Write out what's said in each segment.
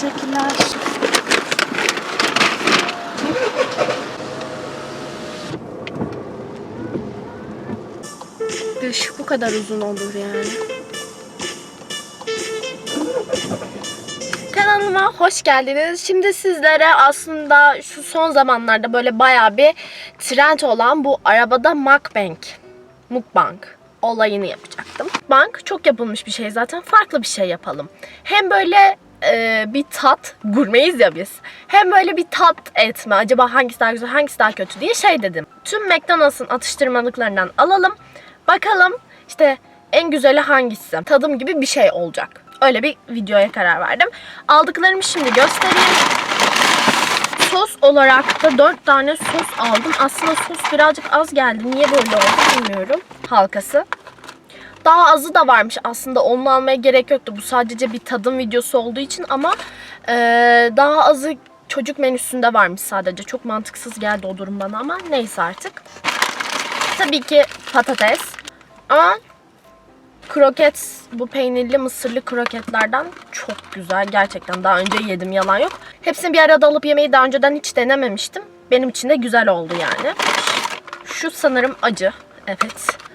Teşekkürler. Dış bu kadar uzun olur yani. Kanalıma hoş geldiniz. Şimdi sizlere aslında şu son zamanlarda böyle bayağı bir trend olan bu arabada mukbang, mukbang olayını yapacaktım. Bank çok yapılmış bir şey zaten. Farklı bir şey yapalım. Hem böyle e, bir tat, gurmeyiz ya biz. Hem böyle bir tat etme. Acaba hangisi daha güzel, hangisi daha kötü diye şey dedim. Tüm McDonald's'ın atıştırmalıklarından alalım. Bakalım işte en güzeli hangisi? Tadım gibi bir şey olacak. Öyle bir videoya karar verdim. Aldıklarımı şimdi göstereyim. Sos olarak da 4 tane sos aldım. Aslında sos birazcık az geldi. Niye böyle oldu bilmiyorum. Halkası. Daha azı da varmış aslında onu almaya gerek yoktu. Bu sadece bir tadım videosu olduğu için ama eee, daha azı çocuk menüsünde varmış sadece. Çok mantıksız geldi o durum bana ama neyse artık. Tabii ki patates. Ama kroket, bu peynirli mısırlı kroketlerden çok güzel. Gerçekten daha önce yedim yalan yok. Hepsini bir arada alıp yemeyi daha önceden hiç denememiştim. Benim için de güzel oldu yani. Şu sanırım acı. Evet.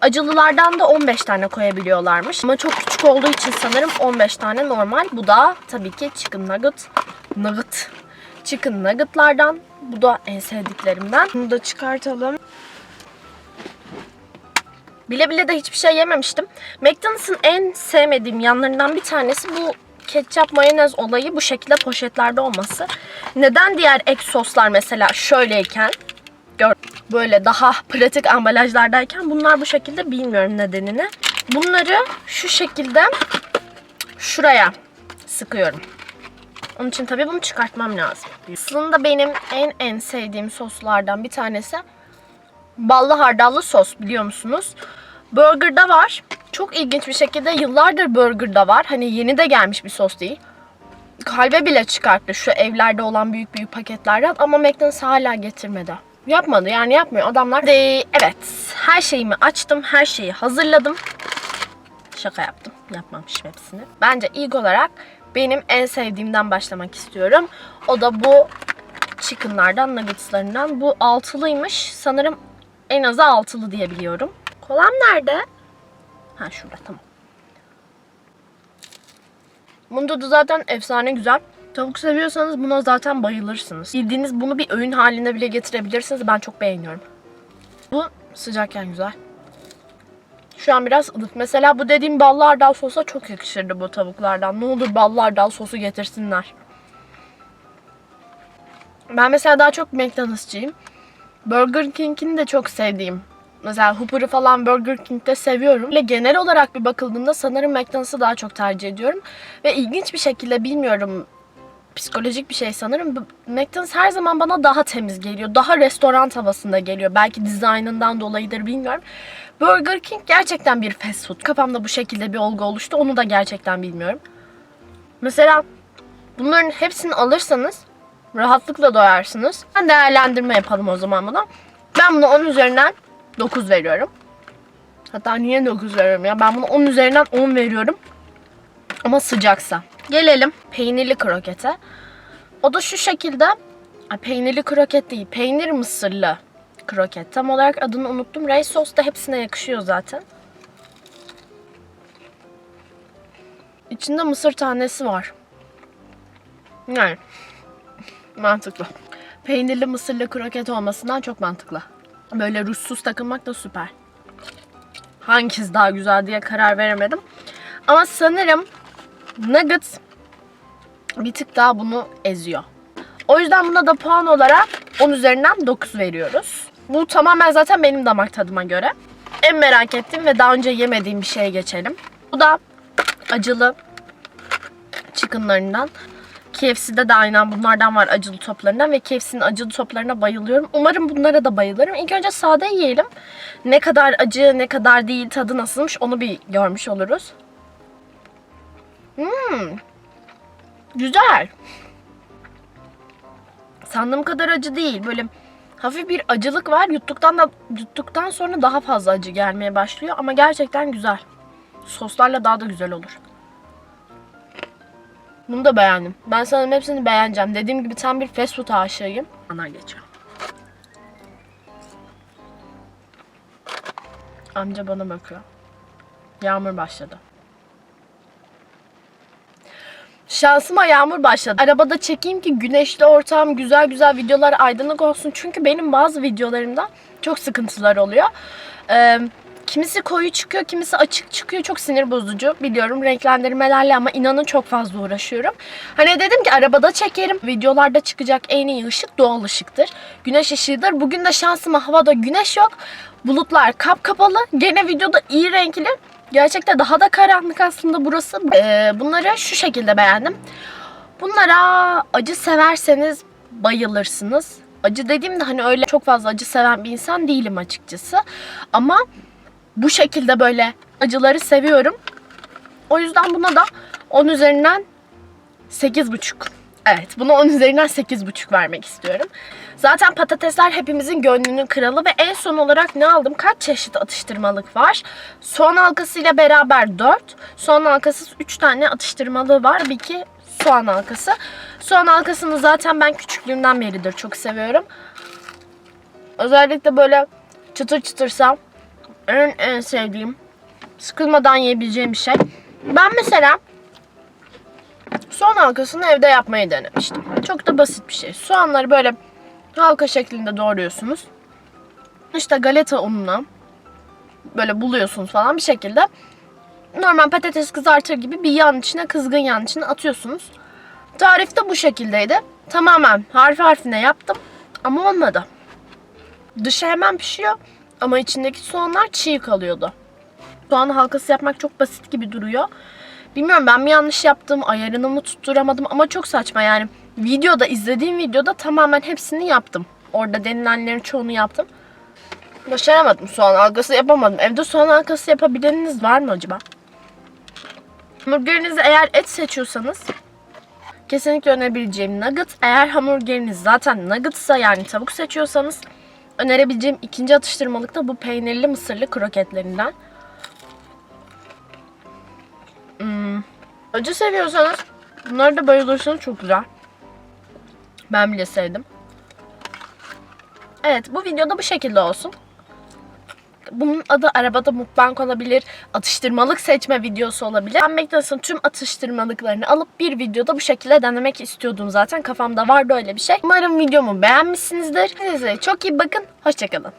Acılılardan da 15 tane koyabiliyorlarmış. Ama çok küçük olduğu için sanırım 15 tane normal. Bu da tabii ki chicken nugget. Nugget. Chicken nuggetlardan. Bu da en sevdiklerimden. Bunu da çıkartalım. Bile bile de hiçbir şey yememiştim. McDonald's'ın en sevmediğim yanlarından bir tanesi bu ketçap mayonez olayı bu şekilde poşetlerde olması. Neden diğer ek soslar mesela şöyleyken gör böyle daha pratik ambalajlardayken bunlar bu şekilde bilmiyorum nedenini. Bunları şu şekilde şuraya sıkıyorum. Onun için tabii bunu çıkartmam lazım. Aslında benim en en sevdiğim soslardan bir tanesi ballı hardallı sos biliyor musunuz? Burger'da var. Çok ilginç bir şekilde yıllardır Burger'da var. Hani yeni de gelmiş bir sos değil. Kalbe bile çıkarttı şu evlerde olan büyük büyük paketlerden ama McDonald's hala getirmedi. Yapmadı yani yapmıyor adamlar. De, evet her şeyimi açtım her şeyi hazırladım. Şaka yaptım yapmamışım hepsini. Bence ilk olarak benim en sevdiğimden başlamak istiyorum. O da bu chickenlardan, nuggetslarından. Bu altılıymış. Sanırım en azı altılı diye biliyorum. Kolam nerede? Ha şurada tamam. Bunda da zaten efsane güzel. Tavuk seviyorsanız buna zaten bayılırsınız. Bildiğiniz bunu bir öğün haline bile getirebilirsiniz. Ben çok beğeniyorum. Bu sıcakken güzel. Şu an biraz ılık. Mesela bu dediğim ballı hardal sosa çok yakışırdı bu tavuklardan. Ne olur ballı sosu getirsinler. Ben mesela daha çok McDonald'sçıyım. Burger King'in de çok sevdiğim. Mesela Whopper'ı falan Burger King'de seviyorum. Ve genel olarak bir bakıldığında sanırım McDonald's'ı daha çok tercih ediyorum. Ve ilginç bir şekilde bilmiyorum psikolojik bir şey sanırım. McDonald's her zaman bana daha temiz geliyor. Daha restoran havasında geliyor. Belki dizaynından dolayıdır bilmiyorum. Burger King gerçekten bir fast food. Kafamda bu şekilde bir olgu oluştu. Onu da gerçekten bilmiyorum. Mesela bunların hepsini alırsanız rahatlıkla doyarsınız. Ben değerlendirme yapalım o zaman buna. Ben buna 10 üzerinden 9 veriyorum. Hatta niye 9 veriyorum ya? Ben buna 10 üzerinden 10 veriyorum. Ama sıcaksa. Gelelim peynirli krokete. O da şu şekilde. Ay, peynirli kroket değil. Peynir mısırlı kroket. Tam olarak adını unuttum. Ray sos da hepsine yakışıyor zaten. İçinde mısır tanesi var. Yani mantıklı. Peynirli mısırlı kroket olmasından çok mantıklı. Böyle ruzsuz takılmak da süper. Hangisi daha güzel diye karar veremedim. Ama sanırım Nugget bir tık daha bunu eziyor. O yüzden buna da puan olarak 10 üzerinden 9 veriyoruz. Bu tamamen zaten benim damak tadıma göre. En merak ettiğim ve daha önce yemediğim bir şeye geçelim. Bu da acılı chickenlarından. KFC'de de aynen bunlardan var acılı toplarından ve KFC'nin acılı toplarına bayılıyorum. Umarım bunlara da bayılırım. İlk önce sade yiyelim. Ne kadar acı, ne kadar değil, tadı nasılmış onu bir görmüş oluruz. Hmm. Güzel. Sandığım kadar acı değil. Böyle hafif bir acılık var. Yuttuktan da yuttuktan sonra daha fazla acı gelmeye başlıyor ama gerçekten güzel. Soslarla daha da güzel olur. Bunu da beğendim. Ben sanırım hepsini beğeneceğim. Dediğim gibi tam bir fast food aşığıyım. Ana geçiyor. Amca bana bakıyor. Yağmur başladı. Şansıma yağmur başladı. Arabada çekeyim ki güneşli ortam, güzel güzel videolar aydınlık olsun. Çünkü benim bazı videolarımda çok sıkıntılar oluyor. Ee, kimisi koyu çıkıyor, kimisi açık çıkıyor. Çok sinir bozucu biliyorum renklendirmelerle ama inanın çok fazla uğraşıyorum. Hani dedim ki arabada çekerim. Videolarda çıkacak en iyi ışık doğal ışıktır. Güneş ışığıdır. Bugün de şansıma havada güneş yok. Bulutlar kap kapalı. Gene videoda iyi renkli. Gerçekten daha da karanlık aslında burası. Ee, bunları şu şekilde beğendim. Bunlara acı severseniz bayılırsınız. Acı dediğimde hani öyle çok fazla acı seven bir insan değilim açıkçası. Ama bu şekilde böyle acıları seviyorum. O yüzden buna da 10 üzerinden 8,5. Evet buna 10 üzerinden 8,5 vermek istiyorum. Zaten patatesler hepimizin gönlünün kralı ve en son olarak ne aldım? Kaç çeşit atıştırmalık var? Soğan halkasıyla beraber 4. Soğan halkasız 3 tane atıştırmalığı var. Bir iki soğan halkası. Soğan halkasını zaten ben küçüklüğümden beridir çok seviyorum. Özellikle böyle çıtır çıtırsam en en sevdiğim sıkılmadan yiyebileceğim bir şey. Ben mesela soğan halkasını evde yapmayı denemiştim. Çok da basit bir şey. Soğanları böyle halka şeklinde doğruyorsunuz. İşte galeta ununa böyle buluyorsunuz falan bir şekilde. Normal patates kızartır gibi bir yağın içine, kızgın yağın içine atıyorsunuz. Tarif de bu şekildeydi. Tamamen harfi harfine yaptım ama olmadı. Dışı hemen pişiyor ama içindeki soğanlar çiğ kalıyordu. Soğan halkası yapmak çok basit gibi duruyor. Bilmiyorum ben mi yanlış yaptım, ayarını mı tutturamadım ama çok saçma yani. Videoda, izlediğim videoda tamamen hepsini yaptım. Orada denilenlerin çoğunu yaptım. Başaramadım soğan halkası yapamadım. Evde soğan halkası yapabileniniz var mı acaba? Hamburgerinizi eğer et seçiyorsanız kesinlikle önerebileceğim nugget. Eğer hamburgeriniz zaten nuggetsa yani tavuk seçiyorsanız önerebileceğim ikinci atıştırmalık da bu peynirli mısırlı kroketlerinden. Acı seviyorsanız bunları da bayılırsınız çok güzel. Ben bile sevdim. Evet bu videoda bu şekilde olsun. Bunun adı arabada mukbang olabilir, atıştırmalık seçme videosu olabilir. Ben McDonald's'ın tüm atıştırmalıklarını alıp bir videoda bu şekilde denemek istiyordum zaten. Kafamda vardı öyle bir şey. Umarım videomu beğenmişsinizdir. Size çok iyi bakın. Hoşçakalın.